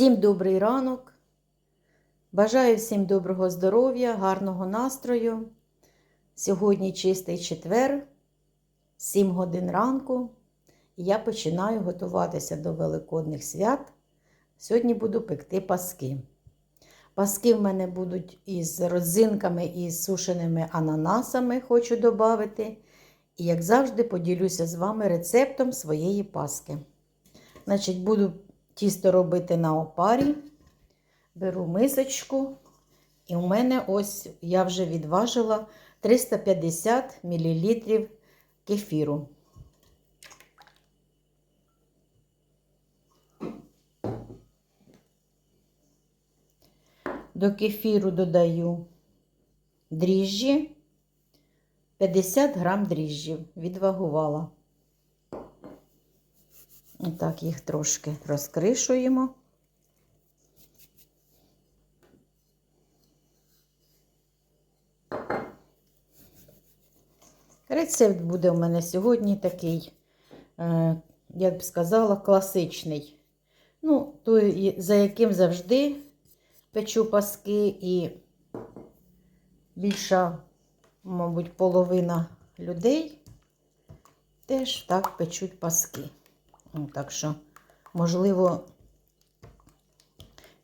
Всім добрий ранок. Бажаю всім доброго здоров'я, гарного настрою. Сьогодні чистий четвер, 7 годин ранку. Я починаю готуватися до Великодних свят. Сьогодні буду пекти паски. Паски в мене будуть із родзинками і сушеними ананасами, хочу додати. І, як завжди, поділюся з вами рецептом своєї паски. Значить, буду тісто робити на опарі. Беру мисочку, і у мене ось я вже відважила 350 мл кефіру. До кефіру додаю дріжджі, 50 грам дріжджів, відвагувала. Отак їх трошки розкришуємо. Рецепт буде у мене сьогодні такий, е, як б сказала, класичний. Ну, той, за яким завжди печу паски і більша, мабуть, половина людей теж так печуть паски. Ну, Так що, можливо,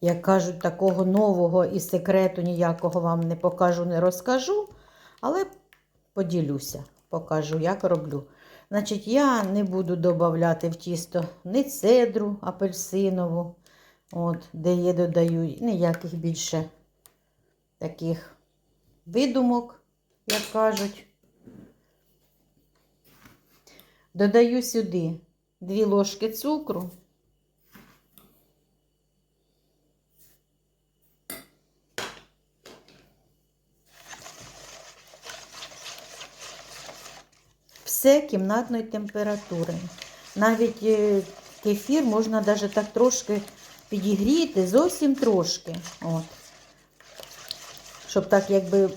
як кажуть, такого нового і секрету ніякого вам не покажу, не розкажу, але поділюся, покажу, як роблю. Значить, я не буду додавати в тісто ні цедру апельсинову, от, де я додаю ніяких більше таких видумок, як кажуть. Додаю сюди 2 ложки цукру. Все кімнатної температури. Навіть е, кефір можна навіть так трошки підігріти, зовсім трошки. От. Щоб так, якби,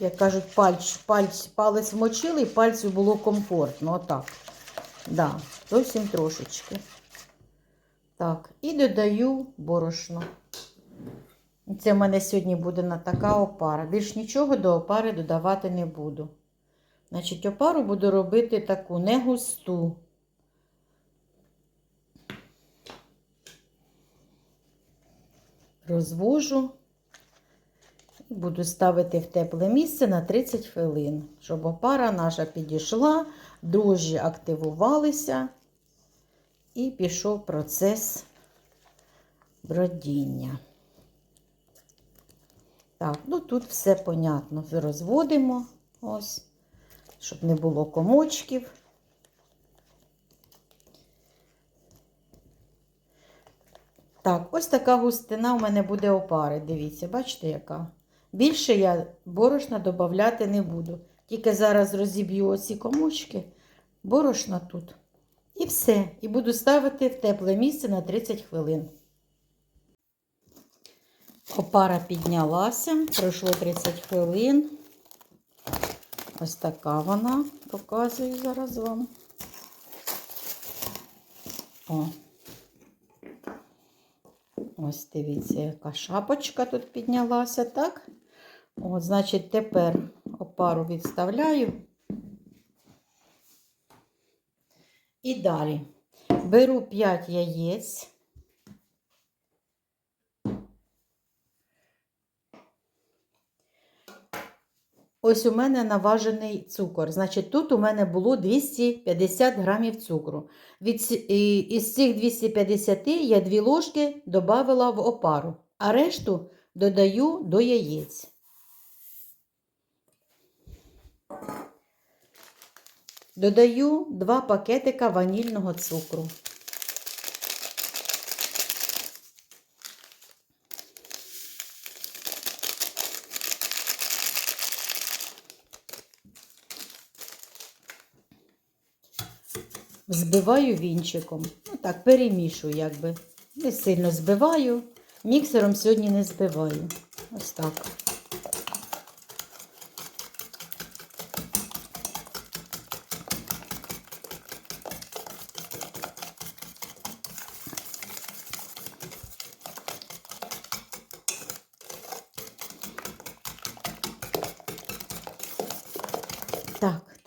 як кажуть, пальць, пальць, палець вмочили і пальцю було комфортно. Отак. Да, зовсім трошечки. Так, і додаю борошно. Це в мене сьогодні буде на така опара. Більш нічого до опари додавати не буду. Значить, опару буду робити таку не густу. Розвожу буду ставити в тепле місце на 30 хвилин, щоб опара наша підійшла, дрожжі активувалися і пішов процес бродіння. Так, ну тут все понятно. Розводимо ось щоб не було комочків. Так, ось така густина у мене буде опари. Дивіться, бачите, яка? Більше я борошна додати не буду. Тільки зараз розіб'ю оці комочки, борошна тут. І все. І буду ставити в тепле місце на 30 хвилин. Опара піднялася, пройшло 30 хвилин. Ось така вона, показую зараз вам. О. Ось дивіться, яка шапочка тут піднялася, так? От, значить, тепер опару відставляю. І далі беру 5 яєць. Ось у мене наважений цукор. Значить, тут у мене було 250 грамів цукру. Від, Із цих 250 я 2 ложки додала в опару, а решту додаю до яєць. Додаю 2 пакетика ванільного цукру. Збиваю вінчиком. Ну так, перемішую, якби. Не сильно збиваю. Міксером сьогодні не збиваю. Ось так.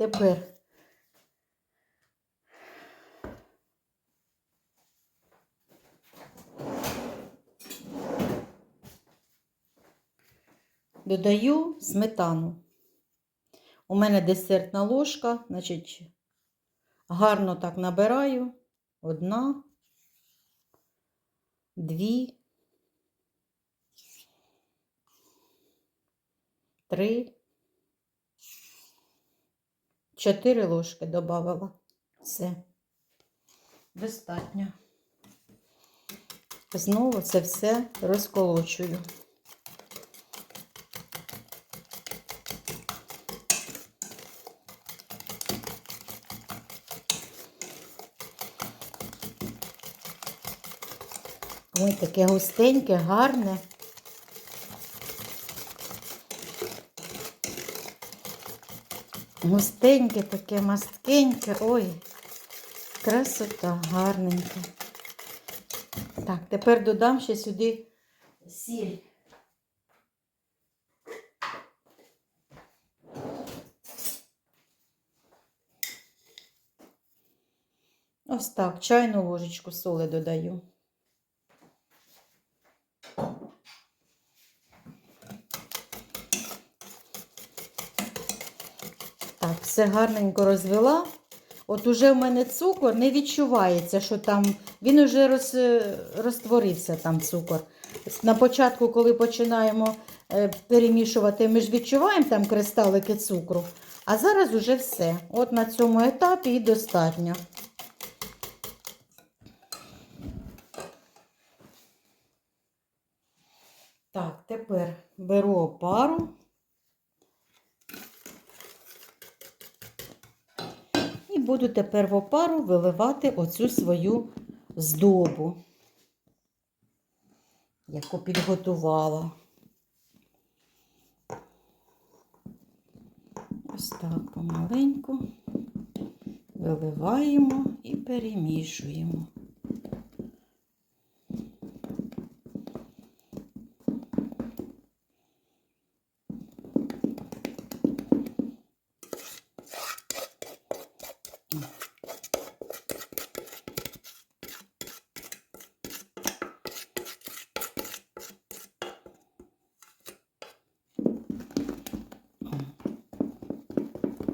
Тепер додаю сметану. У мене десертна ложка, значить, гарно так набираю. Одна, дві, три, чотири ложки додавала. Все. Достатньо. Знову це все розколочую. Ой, таке густеньке, гарне. Густеньке, таке масткеньке. Ой, красота, гарненьке. Так, тепер додам ще сюди сіль. Ось так, чайну ложечку соли додаю. Так, все гарненько розвела. От уже в мене цукор не відчувається, що там він уже роз, розтворився там цукор. На початку, коли починаємо е, перемішувати, ми ж відчуваємо там кристалики цукру. А зараз уже все. От на цьому етапі і достатньо. Так, тепер беру опару. Буду тепер в опару виливати оцю свою здобу, яку підготувала. Ось так помаленьку виливаємо і перемішуємо.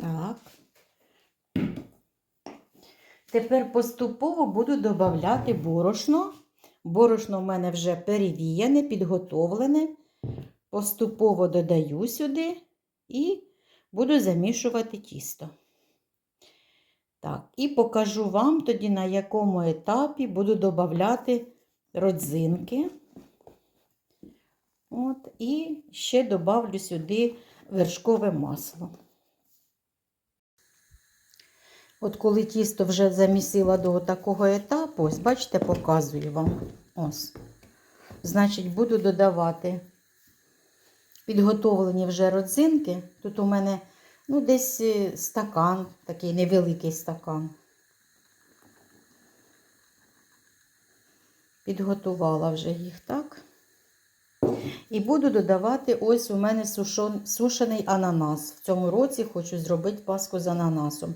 Так. Тепер поступово буду додавати борошно. Борошно в мене вже перевіяне, підготовлене. Поступово додаю сюди і буду замішувати тісто. Так, і покажу вам тоді, на якому етапі буду додавати родзинки. От, і ще добавлю сюди вершкове масло. От коли тісто вже замісила до такого етапу, ось, бачите, показую вам. Ось. Значить, буду додавати підготовлені вже родзинки. Тут у мене ну, десь е, стакан, такий невеликий стакан. Підготувала вже їх, так? І буду додавати ось у мене сушений ананас. В цьому році хочу зробити паску з ананасом.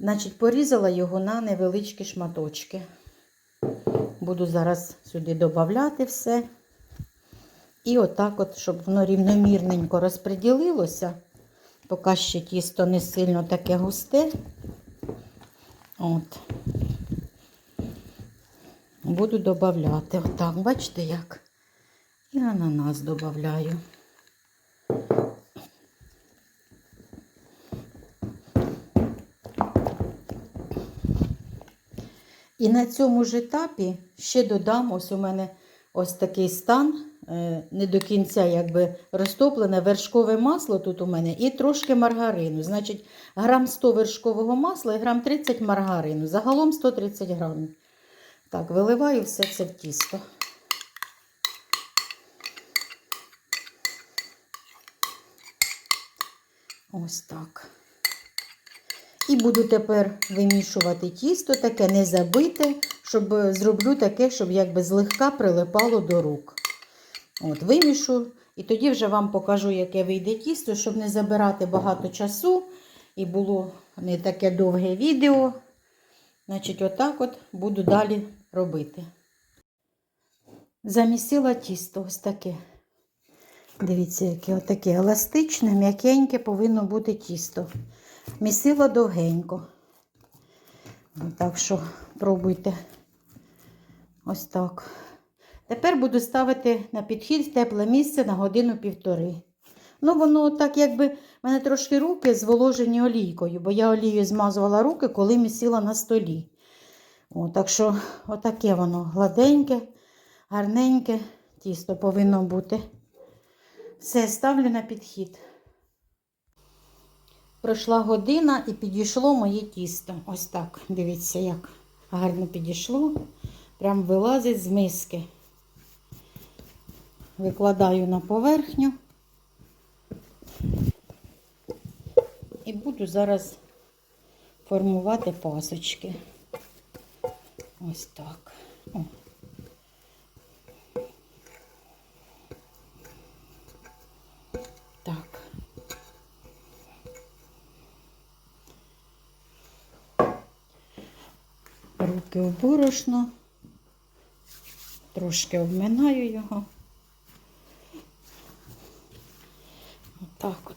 Значить, порізала його на невеличкі шматочки. Буду зараз сюди додати все. І отак, от, щоб воно рівномірненько розподілилося, поки ще тісто не сильно таке густе. От. Буду додати. Отак, бачите як? І ананас додаю. І на цьому ж етапі ще додам, ось у мене ось такий стан, е, не до кінця якби розтоплене вершкове масло тут у мене і трошки маргарину. Значить, грам 100 вершкового масла і грам 30 маргарину. Загалом 130 грамів. Так, виливаю все це в тісто. Ось так. І буду тепер вимішувати тісто, таке не забите, щоб зроблю таке, щоб якби злегка прилипало до рук. От, Вимішу, і тоді вже вам покажу, яке вийде тісто, щоб не забирати багато часу і було не таке довге відео. Значить, отак от буду далі робити. Замісила тісто ось таке. Дивіться, яке отаке еластичне, м'якеньке повинно бути тісто. Місила довгенько. Ну, Так що пробуйте. Ось так. Тепер буду ставити на підхід тепле місце на годину-півтори. Ну, воно так, якби в мене трошки руки зволожені олійкою, бо я олією змазувала руки, коли місила на столі. О, так що, отаке воно гладеньке, гарненьке тісто повинно бути. Все, ставлю на підхід. Пройшла година і підійшло моє тісто. Ось так. Дивіться, як гарно підійшло. Прям вилазить з миски. Викладаю на поверхню. І буду зараз формувати пасочки. Ось так. О. борошно, трошки обминаю його. Отак от.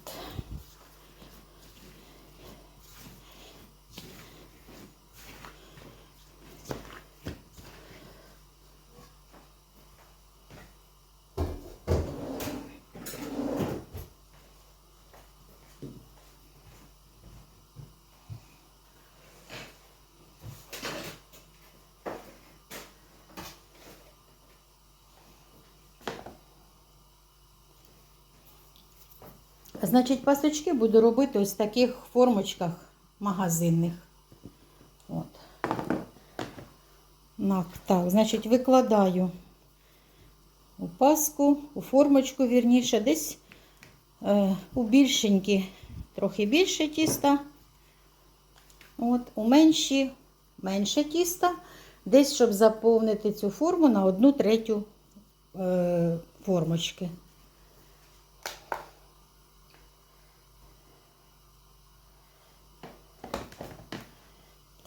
Значить, пасочки буду робити ось в таких формочках магазинних. От. Так, значить, викладаю у паску, у формочку, вірніше, десь е, у більшенькі, трохи більше тіста. От, у менші менше тіста. Десь, щоб заповнити цю форму на одну третю е, формочки.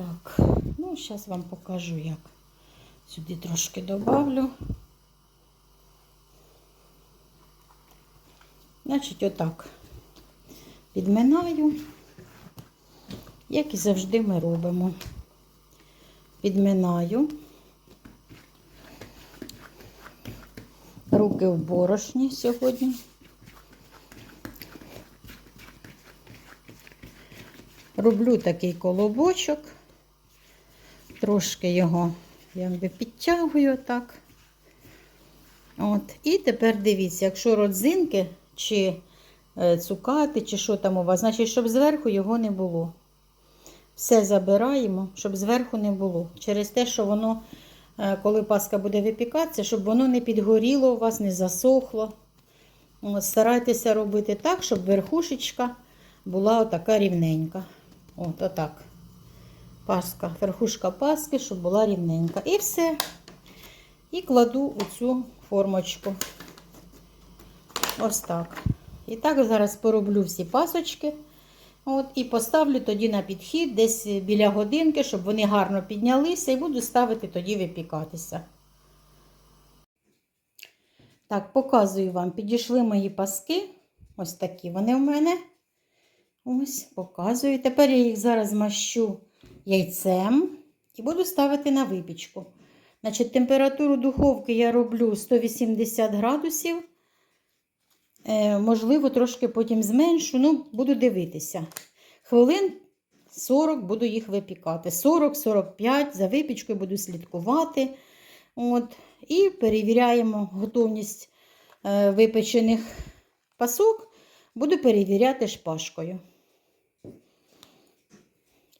Так, ну, зараз вам покажу, як. Сюди трошки добавлю. Значить, отак підминаю, як і завжди ми робимо. Підминаю. Руки в борошні сьогодні. Роблю такий колобочок. Трошки його якби підтягую так. От. І тепер дивіться, якщо родзинки чи е, цукати, чи що там у вас, значить, щоб зверху його не було. Все забираємо, щоб зверху не було. Через те, що воно, е, коли паска буде випікатися, щоб воно не підгоріло у вас, не засохло. От, старайтеся робити так, щоб верхушечка була отака рівненька. От, отак. Паска, верхушка паски, щоб була рівненька. І все. І кладу у цю формочку. Ось так. І так зараз пороблю всі пасочки. От, І поставлю тоді на підхід десь біля годинки, щоб вони гарно піднялися, і буду ставити тоді випікатися. Так, показую вам, підійшли мої паски. Ось такі вони в мене. Ось, показую. Тепер я їх зараз змащу яйцем і буду ставити на випічку. Значить, температуру духовки я роблю 180 градусів. Е, можливо, трошки потім зменшу, ну, буду дивитися. Хвилин 40 буду їх випікати. 40-45 за випічкою буду слідкувати. От, І перевіряємо готовність е, випечених пасок. Буду перевіряти шпажкою.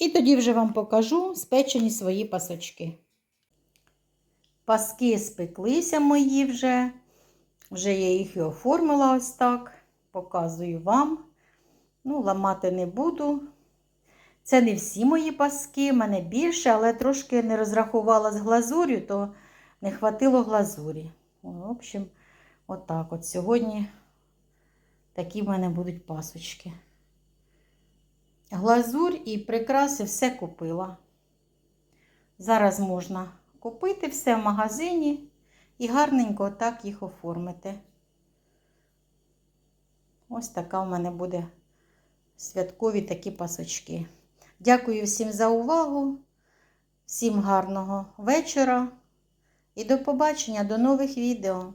І тоді вже вам покажу спечені свої пасочки. Паски спеклися мої вже. Вже я їх і оформила ось так. Показую вам. Ну, ламати не буду. Це не всі мої паски, в мене більше, але трошки не розрахувала з глазур'ю, то не хватило глазурі. В общем, отак от сьогодні такі в мене будуть пасочки. Глазурь і прикраси все купила. Зараз можна купити все в магазині і гарненько так їх оформити. Ось така в мене буде святкові такі пасочки. Дякую всім за увагу, всім гарного вечора і до побачення, до нових відео.